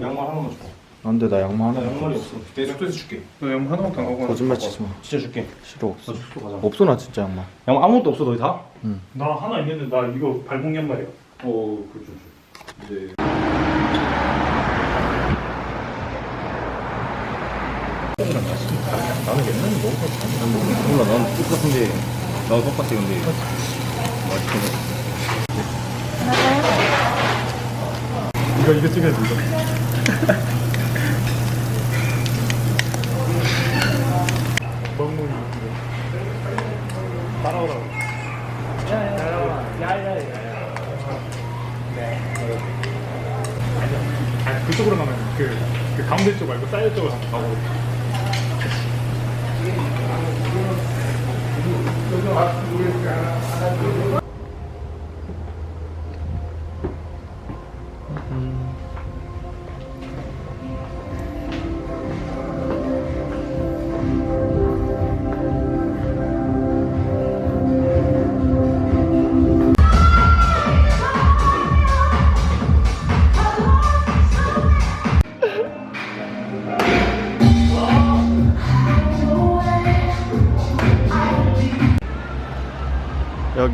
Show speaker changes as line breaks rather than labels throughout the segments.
양말 하나만 줘.
안돼 나 양말 하나
양말이 없어. 내 숙소에서 줄게.
너 양말 안 갖고
거짓말 치지 마
진짜 줄게.
싫어 없어
나 숙소 가자.
없어 나 진짜 양말
양말 아무것도 없어 너희 다?
나 하나 있는데 나 이거 발목 양말이야.
어, 그렇죠. 이제 나는 옛날에 먹었어. 몰라, 난 똑같은데 나도 똑같아 근데 맛있긴
이거 이거 찍어야 돼 이거. 그쪽으로 가면 그, 그 가운데 쪽 말고 사이드 쪽으로 가고.
여기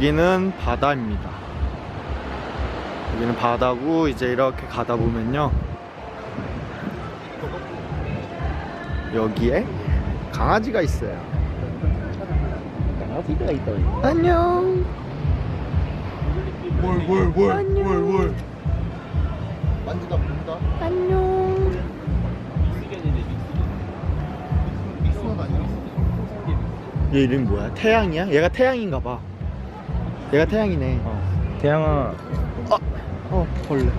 는 바다입니다 여기는 바다고 이제 이렇게 가다 보면요 여기에 강아지가 있어요
강아지가 있다.
안녕
뭘뭘뭘뭘뭘
만지다 본다
안녕.
얘 이름이 뭐야? 태양이야? 얘가 태양인가 봐 얘가 태양이네
태양아.
어 벌레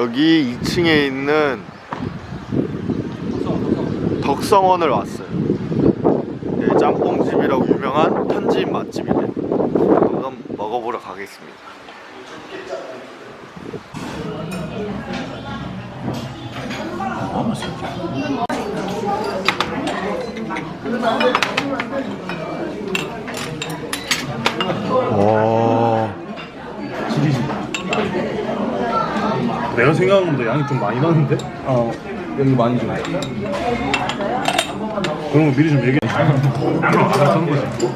여기 2층에 있는 덕성원을 왔어요. 네, 짬뽕집이라고 유명한 현지인 맛집이래. 한번 먹어보러 가겠습니다. 와.
내가 생각한 것보다 양이 좀 많이 나는데?
어, 여기 많이 줘.
그런 거 미리 좀 얘기해. 알아서 하는 거지.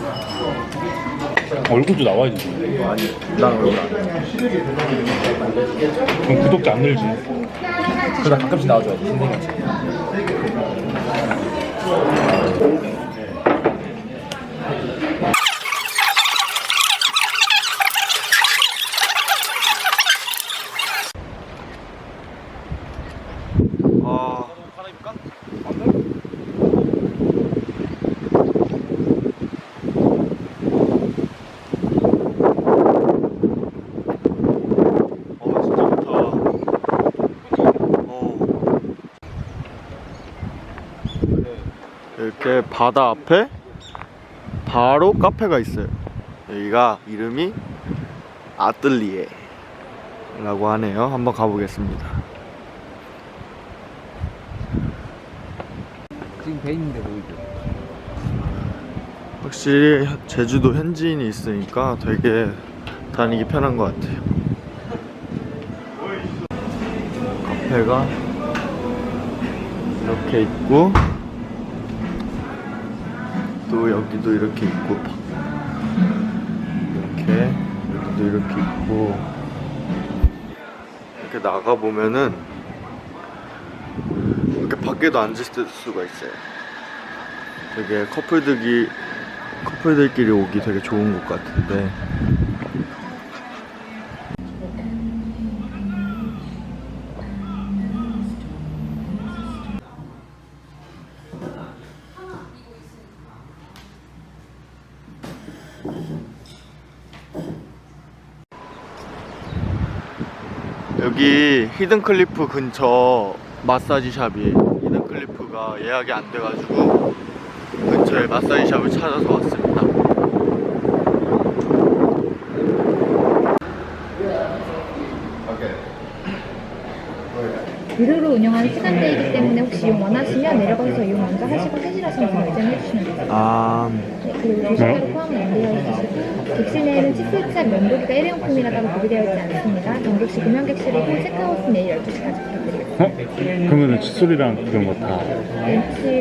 얼굴도 나와야지.
난 얼굴 안
그럼 구독자 안 늘지.
그러다 가끔씩 나와줘야지. 선생님.
아. 어, 진짜 좋다. 어. 이렇게 바다 앞에 바로 카페가 있어요. 여기가 이름이 아뜰리에라고 하네요. 한번 가보겠습니다.
지금 배 있는데 보이죠?
확실히 제주도 현지인이 있으니까 되게 다니기 편한 것 같아요. 카페가 이렇게 있고 또 여기도 이렇게 있고 이렇게 여기도 이렇게 있고 이렇게 나가 보면은 이렇게 밖에도 앉을 수가 있어요. 되게 커플들이 커플들끼리 오기 되게 좋은 곳 같은데 여기 히든클리프 근처 마사지 샵이에요. 히든클리프가 예약이 안 돼가지고 근처에 마사지 샵을 찾아서 왔습니다.
유료로 운영하는 시간대이기 때문에 혹시 이용 원하시면 내려가서 이용 먼저 하시고 세실하시면 더 결정해 주시면 됩니다.
아,
네, 그리고 도시가로 포함은 안 되어 있으시고 객실 내에는 칫솔차 면도기가 일회용품이라 따로 구비되어 있지 않습니다. 전객실 구명객실이고 체크아웃은 내일 12시까지 부탁드리겠습니다.
어? 그러면은 칫솔이랑 그런 거 다.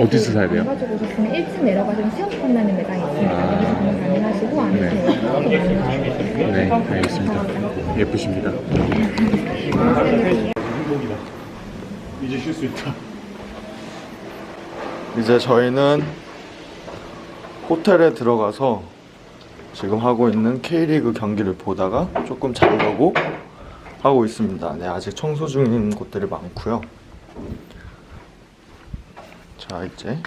어디서 사야 돼요?
안 가지고 오셨으면 1층 내려가시면 수영 판매하는 매장이 있습니다.
아.
여기서 구매 가능하시고 안에서
네. 네, 알겠습니다. 예쁘십니다. 이제 쉴 수 있다.
이제 저희는 호텔에 들어가서 지금 하고 있는 K리그 경기를 보다가 조금 자려고 하고 있습니다. 네, 아직 청소 중인 곳들이 많고요. 자, 이제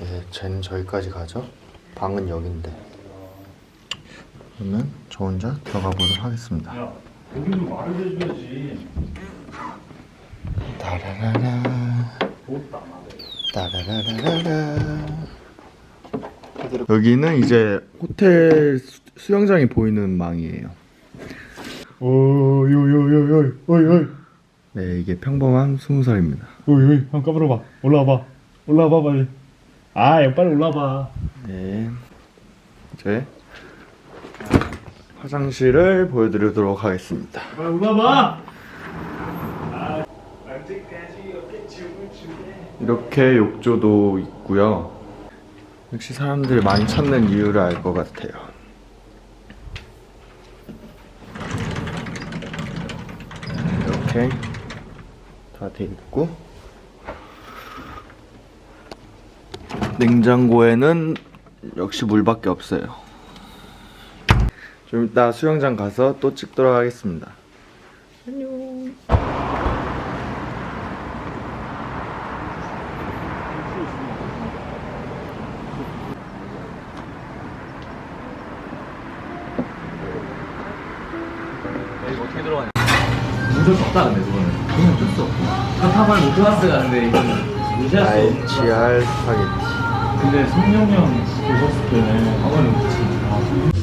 네, 쟤는 저기까지 가죠. 방은 여긴데. 그러면 저 혼자 들어가 보도록 하겠습니다.
여기는 말을 해줘야지.
따라라라 따라라라라 여기는 이제 호텔 수- 수영장이 보이는 망이에요.
오, 요, 요, 요, 요, 어이, 어이,
네, 이게 평범한 스무 살입니다.
어이, 한번 까불어봐. 올라와봐. 올라와봐, 빨리. 아, 야, 빨리 올라와봐.
네, 이제 화장실을 보여드리도록 하겠습니다.
올라와봐!
이렇게 욕조도 있고요. 역시 사람들이 많이 찾는 이유를 알 것 같아요. 이렇게 다 돼 있고 냉장고에는 역시 물밖에 없어요. 좀 이따 수영장 가서 또 찍도록 하겠습니다. 안녕.
이거 어떻게 들어가냐? 무조건 없다 근데 그거는 그건 어쩔 수 없고 카타말 못 클라스가 근데 이거는 무시할 수 없는 거야.
알치알 스파게티.
근데 성룡형 보셨을 때는 아버님 그치.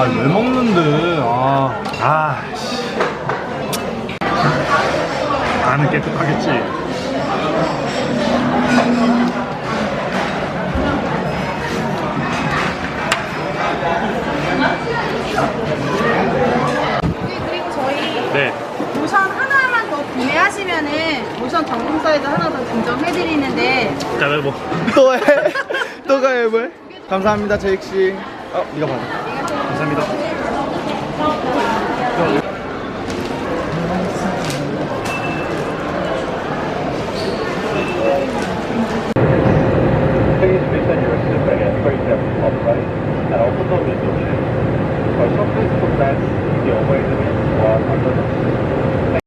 아왜 먹는데 아
아, 씨. 나는 깨끗하겠지.
그리고 저희
네.
로션 하나만 더 구매하시면은 로션 전동 사이즈 하나 더 증정해드리는데
가위바위보.
또 해? 또 왜? 감사합니다, 제익 씨. 어, 네가 받아.
감사합니다.